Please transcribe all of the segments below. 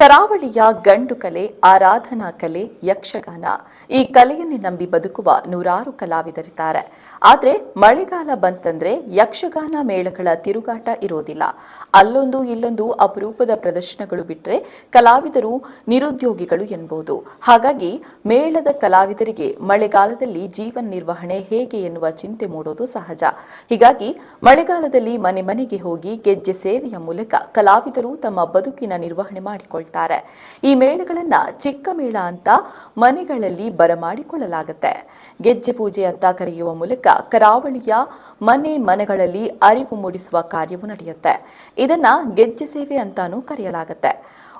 ಕರಾವಳಿಯ ಗಂಡು ಕಲೆ, ಆರಾಧನಾ ಕಲೆ, ಯಕ್ಷಗಾನ ಈ ಕಲೆಯನ್ನೇ ನಂಬಿ ಬದುಕುವ ನೂರಾರು ಕಲಾವಿದರಿದ್ದಾರೆ. ಆದರೆ ಮಳೆಗಾಲ ಬಂತಂದ್ರೆ ಯಕ್ಷಗಾನ ಮೇಳಗಳ ತಿರುಗಾಟ ಇರೋದಿಲ್ಲ. ಅಲ್ಲೊಂದು ಇಲ್ಲೊಂದು ಅಪರೂಪದ ಪ್ರದರ್ಶನಗಳು ಬಿಟ್ಟರೆ ಕಲಾವಿದರು ನಿರುದ್ಯೋಗಿಗಳು ಎನ್ಬಹುದು ಹಾಗಾಗಿ ಮೇಳದ ಕಲಾವಿದರಿಗೆ ಮಳೆಗಾಲದಲ್ಲಿ ಜೀವನ ನಿರ್ವಹಣೆ ಹೇಗೆ ಎನ್ನುವ ಚಿಂತೆ ಮೂಡೋದು ಸಹಜ. ಹೀಗಾಗಿ ಮಳೆಗಾಲದಲ್ಲಿ ಮನೆ ಮನೆಗೆ ಹೋಗಿ ಗೆಜ್ಜೆ ಸೇವೆಯ ಮೂಲಕ ಕಲಾವಿದರು ತಮ್ಮ ಬದುಕಿನ ನಿರ್ವಹಣೆ ಮಾಡಿಕೊಳ್ತಾರೆ. ಈ ಮೇಳಗಳನ್ನ ಚಿಕ್ಕ ಮೇಳ ಅಂತ ಮನೆಗಳಲ್ಲಿ ಬರಮಾಡಿಕೊಳ್ಳಲಾಗುತ್ತೆ. ಗೆಜ್ಜೆ ಪೂಜೆ ಅಂತ ಕರೆಯುವ ಮೂಲಕ ಕರಾವಳಿಯ ಮನೆ ಮನೆಗಳಲ್ಲಿ ಅರಿವು ಮೂಡಿಸುವ ಕಾರ್ಯವು ನಡೆಯುತ್ತೆ. ಇದನ್ನ ಗೆಜ್ಜೆ ಸೇವೆ ಅಂತಾನೂ ಕರೆಯಲಾಗುತ್ತೆ.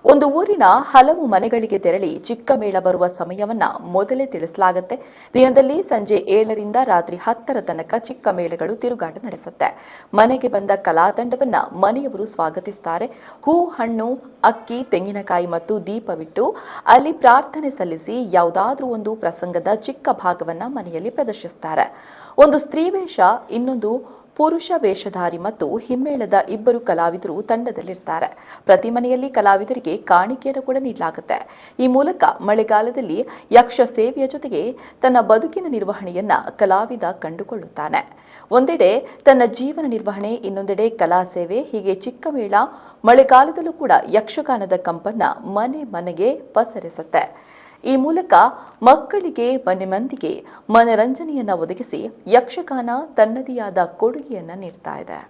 ಒಂದು ಊರಿನ ಹಲವು ಮನೆಗಳಿಗೆ ತೆರಳಿ ಚಿಕ್ಕ ಮೇಳ ಬರುವ ಸಮಯವನ್ನ ಮೊದಲೇ ತಿಳಿಸಲಾಗುತ್ತೆ. ದಿನದಲ್ಲಿ ಸಂಜೆ ಏಳರಿಂದ ರಾತ್ರಿ ಹತ್ತರ ತನಕ ಚಿಕ್ಕ ಮೇಳಗಳು ತಿರುಗಾಟ ನಡೆಸುತ್ತೆ. ಮನೆಗೆ ಬಂದ ಕಲಾತಂಡವನ್ನ ಮನೆಯವರು ಸ್ವಾಗತಿಸ್ತಾರೆ. ಹೂ, ಹಣ್ಣು, ಅಕ್ಕಿ, ತೆಂಗಿನಕಾಯಿ ಮತ್ತು ದೀಪವಿಟ್ಟು ಅಲ್ಲಿ ಪ್ರಾರ್ಥನೆ ಸಲ್ಲಿಸಿ ಯಾವುದಾದ್ರೂ ಒಂದು ಪ್ರಸಂಗದ ಚಿಕ್ಕ ಭಾಗವನ್ನ ಮನೆಯಲ್ಲಿ ಪ್ರದರ್ಶಿಸ್ತಾರೆ. ಒಂದು ಸ್ತ್ರೀ ವೇಷ ಇನ್ನೊಂದು ಪುರುಷ ವೇಷಧಾರಿ ಮತ್ತು ಹಿಮ್ಮೇಳದ ಇಬ್ಬರು ಕಲಾವಿದರು ತಂಡದಲ್ಲಿರ್ತಾರೆ. ಪ್ರತಿ ಮನೆಯಲ್ಲಿ ಕಲಾವಿದರಿಗೆ ಕಾಣಿಕೆಯನ್ನು ಕೂಡ ನೀಡಲಾಗುತ್ತೆ. ಈ ಮೂಲಕ ಮಳೆಗಾಲದಲ್ಲಿ ಯಕ್ಷ ಸೇವೆಯ ಜೊತೆಗೆ ತನ್ನ ಬದುಕಿನ ನಿರ್ವಹಣೆಯನ್ನ ಕಲಾವಿದ ಕಂಡುಕೊಳ್ಳುತ್ತಾನೆ. ಒಂದೆಡೆ ತನ್ನ ಜೀವನ ನಿರ್ವಹಣೆ, ಇನ್ನೊಂದೆಡೆ ಕಲಾ ಸೇವೆ, ಹೀಗೆ ಚಿಕ್ಕ ಮೇಳ ಮಳೆಗಾಲದಲ್ಲೂ ಕೂಡ ಯಕ್ಷಗಾನದ ಕಂಪನ್ನ ಮನೆ ಮನೆಗೆ ಪಸರಿಸುತ್ತೆ. ಈ ಮೂಲಕ ಮಕ್ಕಳಿಗೆ ಮನೆ ಮಂದಿಗೆ ಮನರಂಜನೆಯನ್ನು ಒದಗಿಸಿ ಯಕ್ಷಗಾನ ತನ್ನದೇ ಆದ ಕೊಡುಗೆಯನ್ನ ನೀಡ್ತಾ ಇದೆ.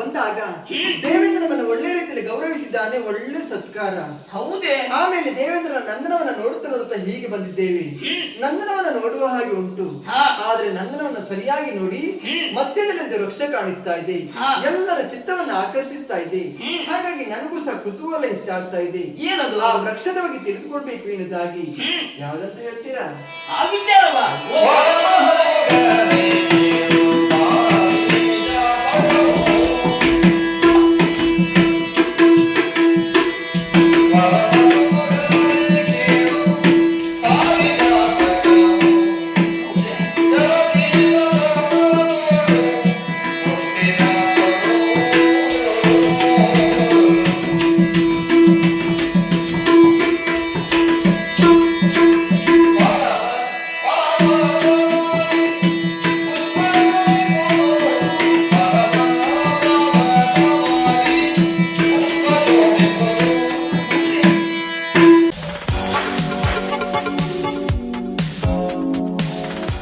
ಬಂದಾಗ ದೇವೇಂದ್ರನನ್ನು ಒಳ್ಳೆ ರೀತಿಯಲ್ಲಿ ಗೌರವಿಸಿದ್ದಾನೆ ಒಳ್ಳೆ ಸತ್ಕಾರ. ಹೌದೇ. ಆಮೇಲೆ ದೇವೇಂದ್ರ ನಂದನವನ್ನ ನೋಡುತ್ತಾ ನೋಡುತ್ತಾ ಹೀಗೆ ಬಂದಿದ್ದೇವೆ. ನಂದನವನ್ನ ನೋಡುವ ಹಾಗೆ ಉಂಟು. ಆದ್ರೆ ನಂದನವನ್ನ ಸರಿಯಾಗಿ ನೋಡಿ ಮಧ್ಯದಲ್ಲಿ ವೃಕ್ಷ ಕಾಣಿಸ್ತಾ ಇದೆ. ಎಲ್ಲರ ಚಿತ್ತವನ್ನ ಆಕರ್ಷಿಸ್ತಾ ಇದೆ. ಹಾಗಾಗಿ ನನಗೂ ಸಹ ಕುತೂಹಲ ಹೆಚ್ಚಾಗ್ತಾ ಇದೆ. ಏನದು? ಆ ವೃಕ್ಷದ ಬಗ್ಗೆ ತಿಳಿದುಕೊಳ್ಬೇಕು ಎನ್ನುವುದಾಗಿ. ಯಾವ್ದಂತ ಹೇಳ್ತೀರಾ? ಆ ವಿಚಾರವ?